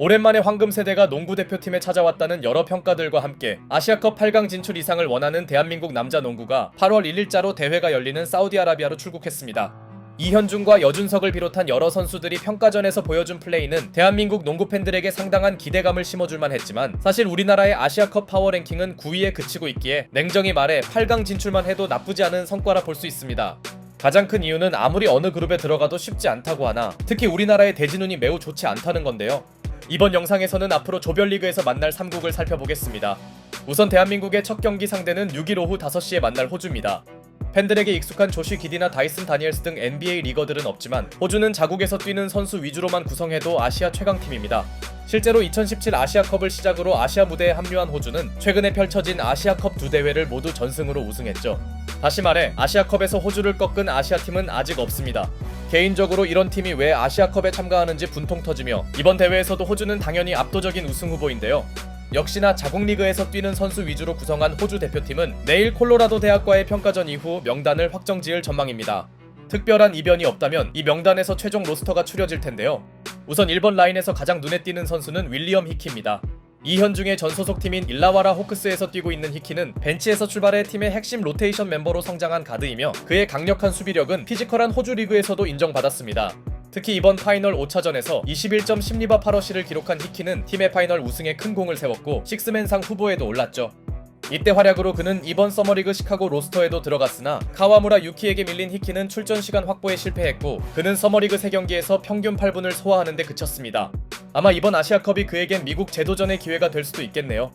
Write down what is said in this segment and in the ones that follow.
오랜만에 황금 세대가 농구 대표팀에 찾아왔다는 여러 평가들과 함께 아시아컵 8강 진출 이상을 원하는 대한민국 남자 농구가 8월 1일자로 대회가 열리는 사우디아라비아로 출국했습니다. 이현중과 여준석을 비롯한 여러 선수들이 평가전에서 보여준 플레이는 대한민국 농구 팬들에게 상당한 기대감을 심어줄만 했지만 사실 우리나라의 아시아컵 파워 랭킹은 9위에 그치고 있기에 냉정히 말해 8강 진출만 해도 나쁘지 않은 성과라 볼 수 있습니다. 가장 큰 이유는 아무리 어느 그룹에 들어가도 쉽지 않다고 하나 특히 우리나라의 대진운이 매우 좋지 않다는 건데요. 이번 영상에서는 앞으로 조별리그에서 만날 3국을 살펴보겠습니다. 우선 대한민국의 첫 경기 상대는 6일 오후 5시에 만날 호주입니다. 팬들에게 익숙한 조시 기디나 다이슨 다니엘스 등 NBA 리거들은 없지만 호주는 자국에서 뛰는 선수 위주로만 구성해도 아시아 최강팀입니다. 실제로 2017 아시아컵을 시작으로 아시아 무대에 합류한 호주는 최근에 펼쳐진 아시아컵 두 대회를 모두 전승으로 우승했죠. 다시 말해 아시아컵에서 호주를 꺾은 아시아팀은 아직 없습니다. 개인적으로 이런 팀이 왜 아시아컵에 참가하는지 분통 터지며 이번 대회에서도 호주는 당연히 압도적인 우승 후보인데요. 역시나 자국 리그에서 뛰는 선수 위주로 구성한 호주 대표팀은 내일 콜로라도 대학과의 평가전 이후 명단을 확정 지을 전망입니다. 특별한 이변이 없다면 이 명단에서 최종 로스터가 추려질 텐데요. 우선 1번 라인에서 가장 눈에 띄는 선수는 윌리엄 히키입니다. 이현중의 전 소속팀인 일라와라 호크스에서 뛰고 있는 히키는 벤치에서 출발해 팀의 핵심 로테이션 멤버로 성장한 가드이며 그의 강력한 수비력은 피지컬한 호주 리그에서도 인정받았습니다. 특히 이번 파이널 5차전에서 21점 10리바 8어시를 기록한 히키는 팀의 파이널 우승에 큰 공을 세웠고 식스맨상 후보에도 올랐죠. 이때 활약으로 그는 이번 서머리그 시카고 로스터에도 들어갔으나 카와무라 유키에게 밀린 히키는 출전 시간 확보에 실패했고 그는 서머리그 3경기에서 평균 8분을 소화하는 데 그쳤습니다. 아마 이번 아시아컵이 그에겐 미국 재도전의 기회가 될 수도 있겠네요.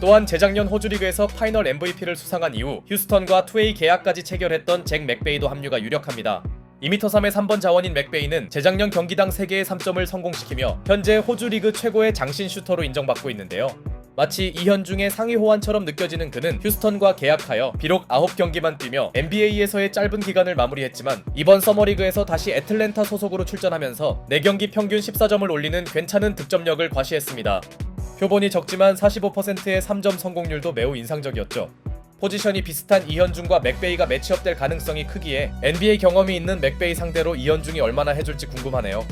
또한 재작년 호주리그에서 파이널 MVP를 수상한 이후 휴스턴과 투웨이 계약까지 체결했던 잭 맥베이도 합류가 유력합니다. 2m3의 3번 자원인 맥베이는 재작년 경기당 3개의 3점을 성공시키며 현재 호주 리그 최고의 장신 슈터로 인정받고 있는데요. 마치 이현중의 상위 호환처럼 느껴지는 그는 휴스턴과 계약하여 비록 9경기만 뛰며 NBA에서의 짧은 기간을 마무리했지만 이번 서머리그에서 다시 애틀랜타 소속으로 출전하면서 4경기 평균 14점을 올리는 괜찮은 득점력을 과시했습니다. 표본이 적지만 45%의 3점 성공률도 매우 인상적이었죠. 포지션이 비슷한 이현중과 맥베이가 매치업될 가능성이 크기에 NBA 경험이 있는 맥베이 상대로 이현중이 얼마나 해줄지 궁금하네요.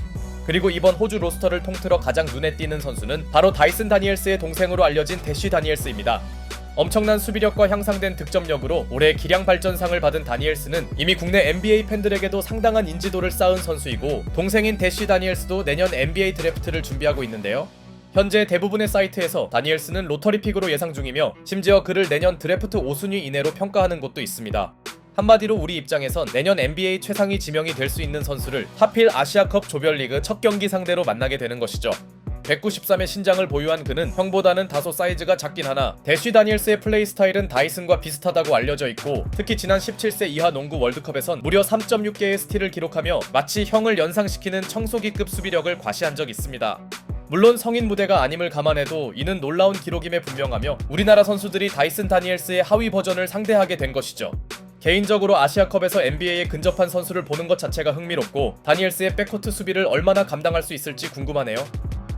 그리고 이번 호주 로스터를 통틀어 가장 눈에 띄는 선수는 바로 다이슨 다니엘스의 동생으로 알려진 대쉬 다니엘스입니다. 엄청난 수비력과 향상된 득점력으로 올해 기량 발전상을 받은 다니엘스는 이미 국내 NBA 팬들에게도 상당한 인지도를 쌓은 선수이고 동생인 대쉬 다니엘스도 내년 NBA 드래프트를 준비하고 있는데요. 현재 대부분의 사이트에서 다니엘스는 로터리 픽으로 예상 중이며 심지어 그를 내년 드래프트 5순위 이내로 평가하는 곳도 있습니다. 한마디로 우리 입장에선 내년 NBA 최상위 지명이 될 수 있는 선수를 하필 아시아컵 조별리그 첫 경기 상대로 만나게 되는 것이죠. 193의 신장을 보유한 그는 형보다는 다소 사이즈가 작긴 하나 대쉬 다니엘스의 플레이 스타일은 다이슨과 비슷하다고 알려져 있고 특히 지난 17세 이하 농구 월드컵에선 무려 3.6개의 스틸을 기록하며 마치 형을 연상시키는 청소기급 수비력을 과시한 적 있습니다. 물론 성인 무대가 아님을 감안해도 이는 놀라운 기록임에 분명하며 우리나라 선수들이 다이슨 다니엘스의 하위 버전을 상대하게 된 것이죠. 개인적으로 아시아컵에서 NBA에 근접한 선수를 보는 것 자체가 흥미롭고 다니엘스의 백코트 수비를 얼마나 감당할 수 있을지 궁금하네요.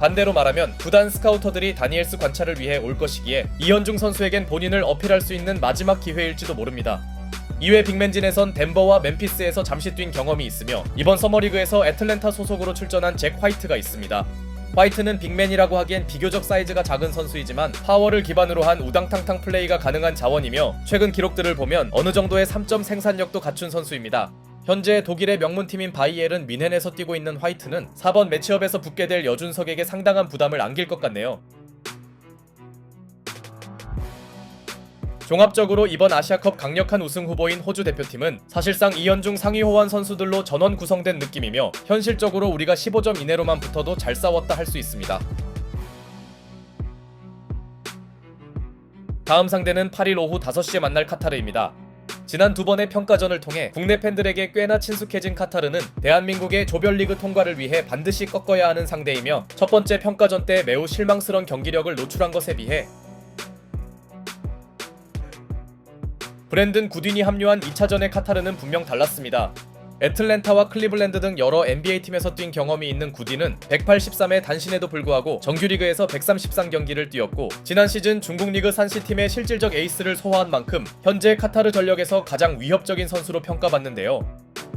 반대로 말하면 구단 스카우터들이 다니엘스 관찰을 위해 올 것이기에 이현중 선수에겐 본인을 어필할 수 있는 마지막 기회일지도 모릅니다. 이외 빅맨진에선 덴버와 멤피스에서 잠시 뛴 경험이 있으며 이번 서머리그에서 애틀랜타 소속으로 출전한 잭 화이트가 있습니다. 화이트는 빅맨이라고 하기엔 비교적 사이즈가 작은 선수이지만 파워를 기반으로 한 우당탕탕 플레이가 가능한 자원이며 최근 기록들을 보면 어느 정도의 3점 생산력도 갖춘 선수입니다. 현재 독일의 명문팀인 바이엘은 미넨에서 뛰고 있는 화이트는 4번 매치업에서 붙게 될 여준석에게 상당한 부담을 안길 것 같네요. 종합적으로 이번 아시아컵 강력한 우승 후보인 호주 대표팀은 사실상 이현중 상위 호환 선수들로 전원 구성된 느낌이며 현실적으로 우리가 15점 이내로만 붙어도 잘 싸웠다 할 수 있습니다. 다음 상대는 8일 오후 5시에 만날 카타르입니다. 지난 두 번의 평가전을 통해 국내 팬들에게 꽤나 친숙해진 카타르는 대한민국의 조별리그 통과를 위해 반드시 꺾어야 하는 상대이며 첫 번째 평가전 때 매우 실망스러운 경기력을 노출한 것에 비해 브랜든 구딘이 합류한 2차전의 카타르는 분명 달랐습니다. 애틀랜타와 클리블랜드 등 여러 NBA 팀에서 뛴 경험이 있는 구딘은 183의 단신에도 불구하고 정규리그에서 133경기를 뛰었고 지난 시즌 중국 리그 산시 팀의 실질적 에이스를 소화한 만큼 현재 카타르 전력에서 가장 위협적인 선수로 평가받는데요.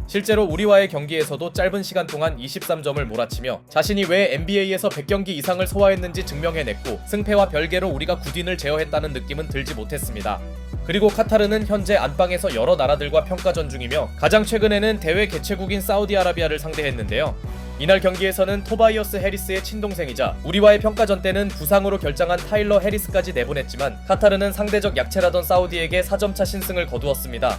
실제로 우리와의 경기에서도 짧은 시간 동안 23점을 몰아치며 자신이 왜 NBA에서 100경기 이상을 소화했는지 증명해냈고 승패와 별개로 우리가 구딘을 제어했다는 느낌은 들지 못했습니다. 그리고 카타르는 현재 안방에서 여러 나라들과 평가전 중이며 가장 최근에는 대회 개최국인 사우디아라비아를 상대했는데요. 이날 경기에서는 토바이어스 해리스의 친동생이자 우리와의 평가전 때는 부상으로 결장한 타일러 해리스까지 내보냈지만 카타르는 상대적 약체라던 사우디에게 4점차 신승을 거두었습니다.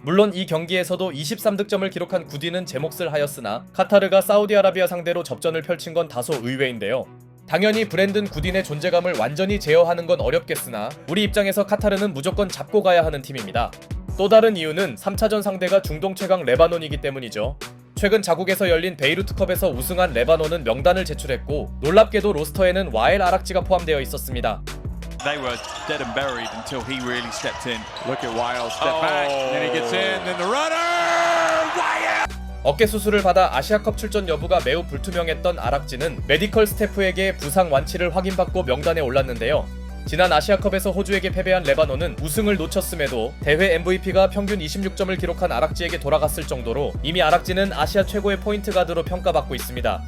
물론 이 경기에서도 23득점을 기록한 구디는 제 몫을 하였으나 카타르가 사우디아라비아 상대로 접전을 펼친 건 다소 의외인데요. 당연히 브랜든 구딘의 존재감을 완전히 제어하는 건 어렵겠으나 우리 입장에서 카타르는 무조건 잡고 가야 하는 팀입니다. 또 다른 이유는 3차전 상대가 중동 최강 레바논이기 때문이죠. 최근 자국에서 열린 베이루트컵에서 우승한 레바논은 명단을 제출했고 놀랍게도 로스터에는 와엘 아락지가 포함되어 있었습니다. They were dead and buried until he really stepped in. Look at Wild step back, then he gets in, then the runner. 어깨 수술을 받아 아시아컵 출전 여부가 매우 불투명했던 아락지는 메디컬 스태프에게 부상 완치를 확인받고 명단에 올랐는데요. 지난 아시아컵에서 호주에게 패배한 레바논은 우승을 놓쳤음에도 대회 MVP가 평균 26점을 기록한 아락지에게 돌아갔을 정도로 이미 아락지는 아시아 최고의 포인트 가드로 평가받고 있습니다.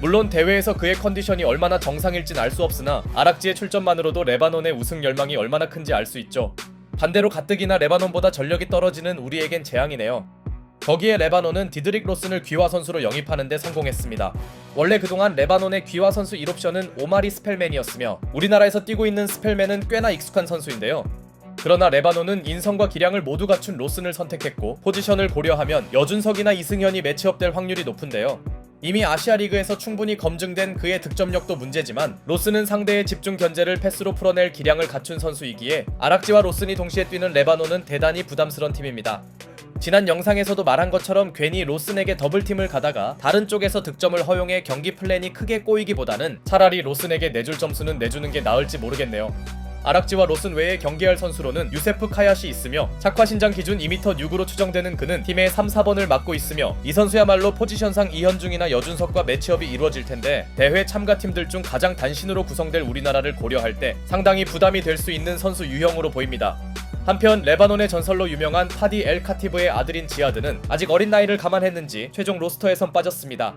물론 대회에서 그의 컨디션이 얼마나 정상일진 알 수 없으나 아락지의 출전만으로도 레바논의 우승 열망이 얼마나 큰지 알 수 있죠. 반대로 가뜩이나 레바논보다 전력이 떨어지는 우리에겐 재앙이네요. 거기에 레바논은 디드릭 로슨을 귀화 선수로 영입하는 데 성공했습니다. 원래 그동안 레바논의 귀화 선수 1옵션은 오마리 스펠맨이었으며 우리나라에서 뛰고 있는 스펠맨은 꽤나 익숙한 선수인데요. 그러나 레바논은 인성과 기량을 모두 갖춘 로슨을 선택했고 포지션을 고려하면 여준석이나 이승현이 매치업될 확률이 높은데요. 이미 아시아 리그에서 충분히 검증된 그의 득점력도 문제지만 로스는 상대의 집중 견제를 패스로 풀어낼 기량을 갖춘 선수이기에 아락지와 로슨이 동시에 뛰는 레바논은 대단히 부담스런 팀입니다. 지난 영상에서도 말한 것처럼 괜히 로슨에게 더블팀을 가다가 다른 쪽에서 득점을 허용해 경기 플랜이 크게 꼬이기보다는 차라리 로슨에게 내줄 점수는 내주는 게 나을지 모르겠네요. 아락지와 로슨 외에 경기할 선수로는 유세프 카야시 있으며 착화 신장 기준 2m 6으로 추정되는 그는 팀의 3, 4번을 맡고 있으며 이 선수야말로 포지션상 이현중이나 여준석과 매치업이 이루어질 텐데 대회 참가팀들 중 가장 단신으로 구성될 우리나라를 고려할 때 상당히 부담이 될 수 있는 선수 유형으로 보입니다. 한편 레바논의 전설로 유명한 파디 엘 카티브의 아들인 지아드는 아직 어린 나이를 감안했는지 최종 로스터에선 빠졌습니다.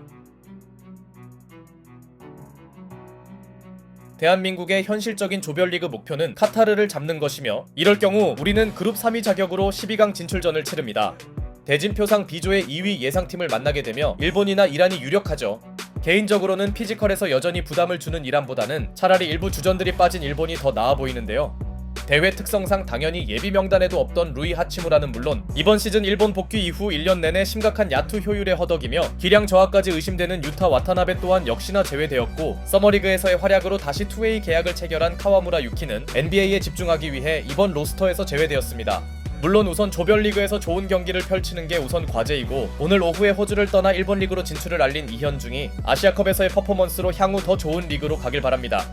대한민국의 현실적인 조별리그 목표는 카타르를 잡는 것이며 이럴 경우 우리는 그룹 3위 자격으로 12강 진출전을 치릅니다. 대진표상 B조의 2위 예상팀을 만나게 되며 일본이나 이란이 유력하죠. 개인적으로는 피지컬에서 여전히 부담을 주는 이란보다는 차라리 일부 주전들이 빠진 일본이 더 나아 보이는데요. 대회 특성상 당연히 예비 명단에도 없던 루이 하치무라는 물론 이번 시즌 일본 복귀 이후 1년 내내 심각한 야투 효율에 허덕이며 기량 저하까지 의심되는 유타 와타나베 또한 역시나 제외되었고 서머리그에서의 활약으로 다시 투웨이 계약을 체결한 카와무라 유키는 NBA에 집중하기 위해 이번 로스터에서 제외되었습니다. 물론 우선 조별리그에서 좋은 경기를 펼치는 게 우선 과제이고 오늘 오후에 호주를 떠나 일본 리그로 진출을 알린 이현중이 아시아컵에서의 퍼포먼스로 향후 더 좋은 리그로 가길 바랍니다.